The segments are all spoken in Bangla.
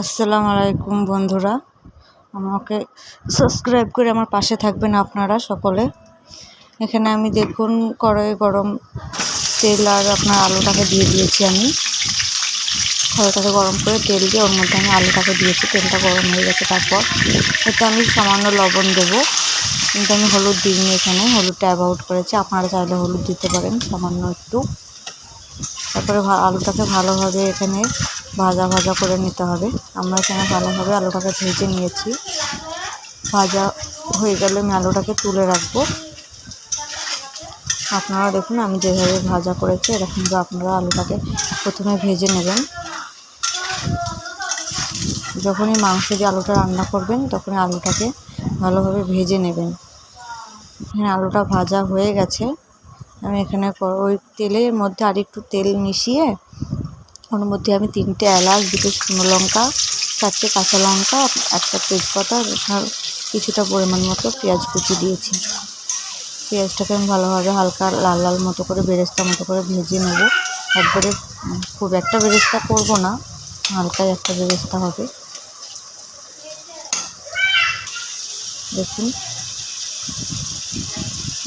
আসসালামু আলাইকুম বন্ধুরা। আমাকে সাবস্ক্রাইব করে আমার পাশে থাকবেন আপনারা সকলে। এখানে আমি দেখুন কড়াই গরম তেল আর আপনার আলুটাকে দিয়ে দিয়েছি আমি। কড়াইটাকে গরম করে তেল দিয়ে ওর মধ্যে আমি আলুটাকে দিয়েছি, তেলটা গরম হয়ে গেছে তারপর। এতে আমি সামান্য লবণ দেবো। কিন্তু আমি হলুদ দিইনি এখানে, হলুদটা অ্যাভয়েড করেছি। আপনারা চাইলে হলুদ দিতে পারেন, সামান্য একটু। তারপরে আলুটাকে ভালোভাবে এখানে ভাজা ভাজা করে নিতে হবে। আমরা এখানে ভালোভাবে আলুটাকে ভেজে নিয়েছি। ভাজা হয়ে গেলে আমি আলুটাকে তুলে রাখব। আপনারা দেখুন, আমি যেভাবে ভাজা করেছি এরকমভাবে আপনারা আলুটাকে প্রথমে ভেজে নেবেন। যখনই মাংস দিয়ে আলুটা রান্না করবেন, তখনই আলুটাকে ভালোভাবে ভেজে নেবেন। এখানে আলুটা ভাজা হয়ে গেছে। আমি এখানে ওই তেলের মধ্যে আর একটু তেল মিশিয়ে ওর মধ্যে আমি তিনটে এলাচ, দুটো শুকনো লঙ্কা, চারটে কাঁচা লঙ্কা, একটা তেজপাতা কিছুটা পরিমাণ মতো পেঁয়াজ কুচি দিয়েছি। পেঁয়াজটাকে আমি ভালোভাবে হালকা লাল লাল মতো করে, বেরেস্তা মতো করে ভেজে নেব। একবারে খুব একটা বেরেস্তা করব না, হালকাই একটা বেরেস্তা হবে। দেখুন,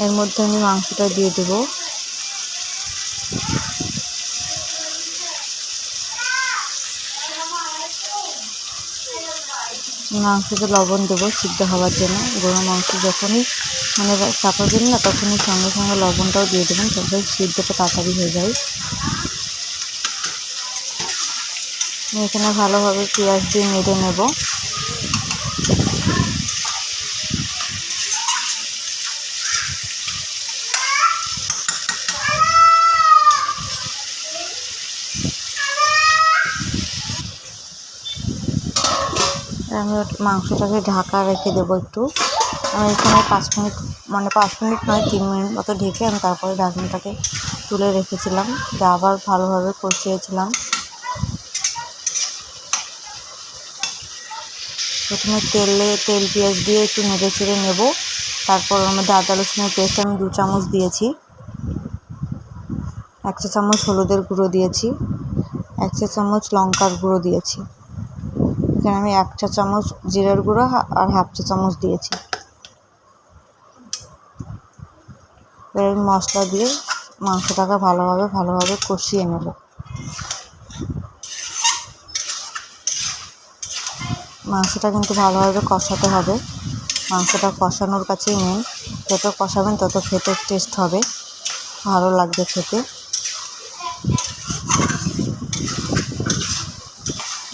এর মধ্যে আমি মাংসটা দিয়ে দেবো। মাংসতে লবণ দেবো সিদ্ধ হওয়ার জন্য। গরু মাংস যখনই মানে চাপাবেন না, তখনই সঙ্গে সঙ্গে লবণটাও দিয়ে দেবেন, তারপরে সিদ্ধটা তাড়াতাড়ি হয়ে যায় এখানে ভালোভাবে পেঁয়াজ দিয়ে নেড়ে নেব। আমি মাংসটাকে ঢাকা রেখে দেবো একটু। আমি এখানে পাঁচ মিনিট মানে পাঁচ মিনিট নয়, তিন মিনিট মতো ঢেকে আমি তারপরে ঢাকনিটাকে তুলে রেখেছিলাম। দিয়ে আবার ভালোভাবে কষিয়েছিলাম। প্রথমে তেলে, তেল, পেঁয়াজ দিয়ে একটু নেড়ে চেড়ে নেব। তারপর মধ্যে আদা, রসুনের পেস্ট আমি দু চামচ দিয়েছি। এক চা চামচ হলুদের গুঁড়ো দিয়েছি। এক চা চামচ লঙ্কার গুঁড়ো দিয়েছি। এখানে আমি এক চা চামচ জিরের গুঁড়ো আর হাফ চা চামচ দিয়েছি। এবার আমি মশলা দিয়ে মাংসটাকে ভালোভাবে ভালোভাবে কষিয়ে নেব। মাংসটা কিন্তু ভালোভাবে কষাতে হবে। মাংসটা কষানোর কাছেই মেন যত কষাবেন তত খেতে টেস্ট হবে। ভালো লাগবে খেতে।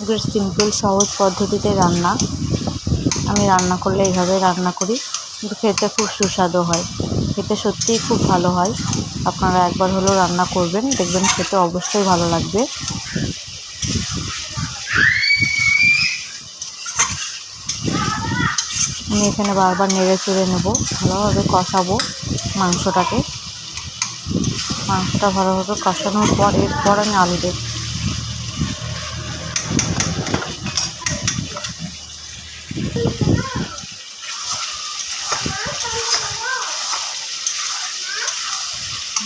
এগুলো সিম্পল সহজ পদ্ধতিতে রান্না। আমি রান্না করলে এইভাবে রান্না করি। কিন্তু খেতে খুব সুস্বাদু হয়। খেতে সত্যিই খুব ভালো হয়। আপনারা একবার হলেও রান্না করবেন। দেখবেন খেতে অবশ্যই ভালো লাগবে। আমি এখানে বারবার নেড়ে চেড়ে নেব। ভালোভাবে কষাবো মাংসটাকে। মাংসটা ভালোভাবে কষানোর পর, এরপর আমি আলু দেব।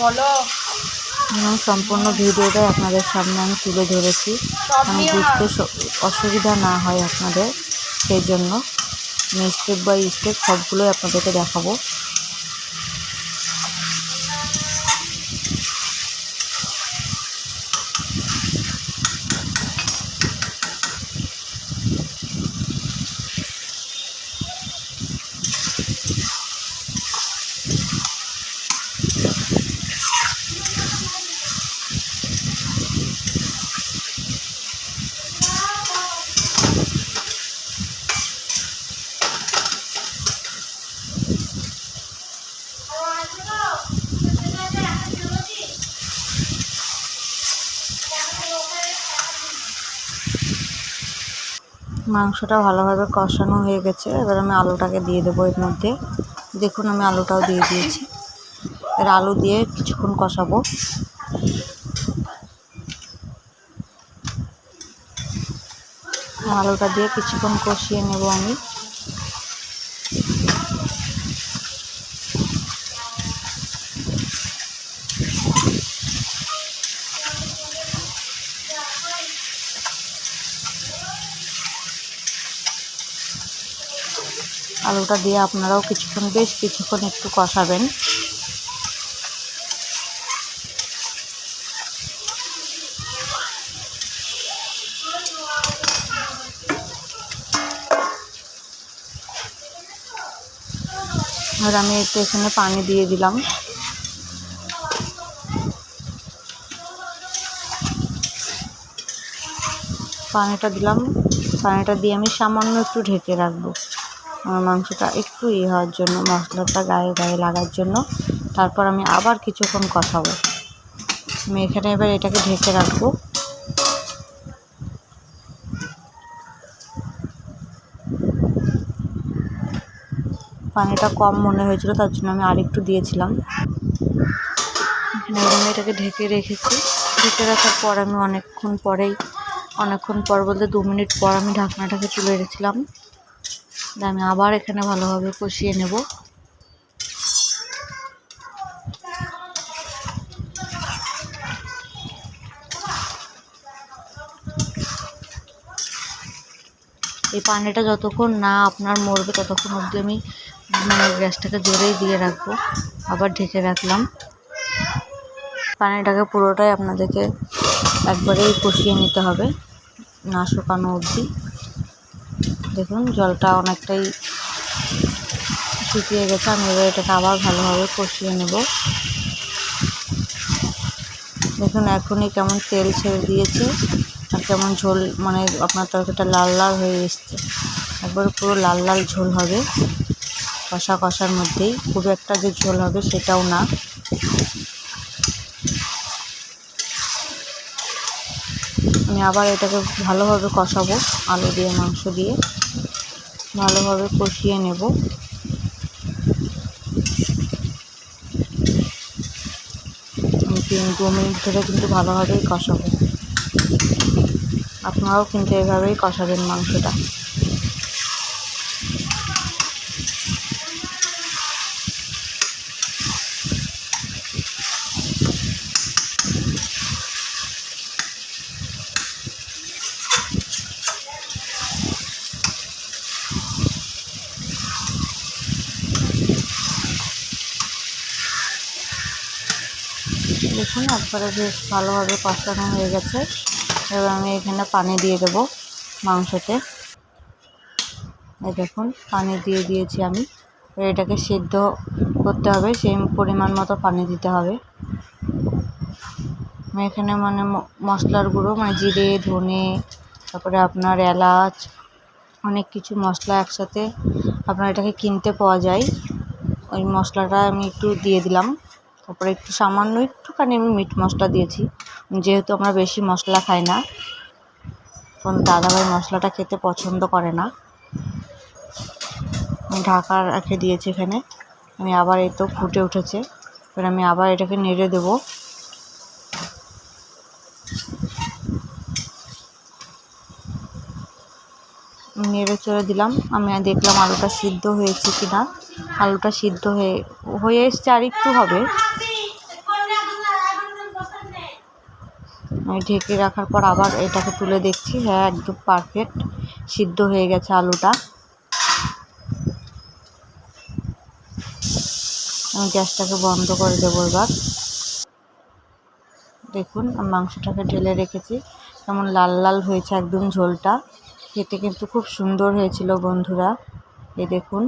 বলো। সম্পূর্ণ ভিডিওটাই আপনাদের সামনে আমি তুলে ধরেছি। আমি বুঝতে অসুবিধা না হয় আপনাদের সেই জন্য। আমি স্টেপ বাই স্টেপ সবগুলোই আপনাদেরকে দেখাবো। মাংসটা ভালোভাবে কষানো হয়ে গেছে। এবার আমি আলুটাকে দিয়ে দেবো এর মধ্যে। দেখুন, আমি আলুটাও দিয়ে দিয়েছি। এবার আলু দিয়ে কিছুক্ষণ কষাবো। আলুটা দিয়ে কিছুক্ষণ কষিয়ে নেব আমি। আলুটা দিয়ে আপনারাও কিছুক্ষণ, বেশ কিছুক্ষণ একটু কষাবেন। আর আমি একটু এখানে পানি দিয়ে দিলাম। পানিটা দিলাম। পানিটা দিয়ে আমি সামান্য একটু ঢেকে রাখব। মাংসটা একটু ইয়ে হওয়ার জন্য, মশলাটা গায়ে গায়ে লাগার জন্য। তারপর আমি আবার কিছুক্ষণ কষাবো। আমি এখানে এবার এটাকে ঢেকে রাখব। পানিটা কম মনে হয়েছিল, তার জন্য আমি আরেকটু দিয়েছিলাম। এখানে আমি এটাকে ঢেকে রেখেছি। ঢেকে রাখার পর আমি অনেকক্ষণ পরেই, অনেকক্ষণ পর বলতে দু মিনিট পর আমি ঢাকনাটাকে তুলে রেখেছিলাম। আমি আবার এখানে ভালোভাবে কষিয়ে নেব। এই পানিটা যতক্ষণ না আপনার মরবে ততক্ষণ অবধি আমি মানে গ্যাসটাকে জোরেই দিয়ে রাখব। আবার ঢেকে রাখলাম। পানিটাকে পুরোটাই আপনাদেরকে একবারেই কষিয়ে নিতে হবে, না শুকানো অবধি। দেখুন, জলটা অনেকটাই শুকিয়ে গেছে। আমি এবার এটাকে আবার ভালোভাবে কষিয়ে নেব। দেখুন, এখনই কেমন তেল ছেড়ে দিয়েছে আর কেমন ঝোল মানে আপনার তরকারিটা লাল লাল হয়ে এসছে। একবার পুরো লাল লাল ঝোল হবে। কষা কষার মধ্যেই খুব একটা যে ঝোল হবে সেটাও না। আমি আবার এটাকে ভালোভাবে কষাবো, আলু দিয়ে, মাংস দিয়ে। ভালোভাবে কষিয়ে নেব। তিন দু মিনিট ধরে কিন্তু ভালোভাবেই কষাবো। আপনারাও কিন্তু এভাবেই কষাবেন মাংসটা। দেখুন, একবারে বেশ ভালোভাবে কষানো হয়ে গেছে। এবার আমি এখানে পানি দিয়ে দেবো মাংসতে। এই দেখুন, পানি দিয়ে দিয়েছি আমি। এটাকে সিদ্ধ করতে হবে, সেই পরিমাণ মতো পানি দিতে হবে। আমি এখানে মানে মশলার গুঁড়ো মানে জিরে, ধনে, তারপরে আপনার এলাচ, অনেক কিছু মশলা একসাথে আপনার এটাকে কিনতে পাওয়া যায়। ওই মশলাটা আমি একটু দিয়ে দিলাম। তারপরে একটু সামান্য একটুখানি আমি মিট মশলা দিয়েছি। যেহেতু আমরা বেশি মশলা খাই না কারণ দাদাভাই মশলাটা খেতে পছন্দ করে না। ঢাকা রেখে দিয়েছি এখানে। আমি আবার এই তো ফুটে উঠেছে। এবার আমি আবার এটাকে নেড়ে দেবো। নেড়ে চড়ে দিলাম। আমি দেখলাম আলুটা সিদ্ধ হয়েছে কি না আলুটা সিদ্ধ হয়ে হয়ে এসছে আর একটু হবে। আমি ঢেকে রাখার পর আবার এটাকে তুলে দেখছি। হ্যাঁ একদম পারফেক্ট সিদ্ধ হয়ে গেছে আলুটা। আমি গ্যাসটাকে বন্ধ করে দেবো এবার। দেখুন মাংসটাকে ঢেলে রেখেছি। কেমন লাল লাল হয়েছে একদম ঝোলটা। খেতে কিন্তু খুব সুন্দর হয়েছিল বন্ধুরা। এই দেখুন।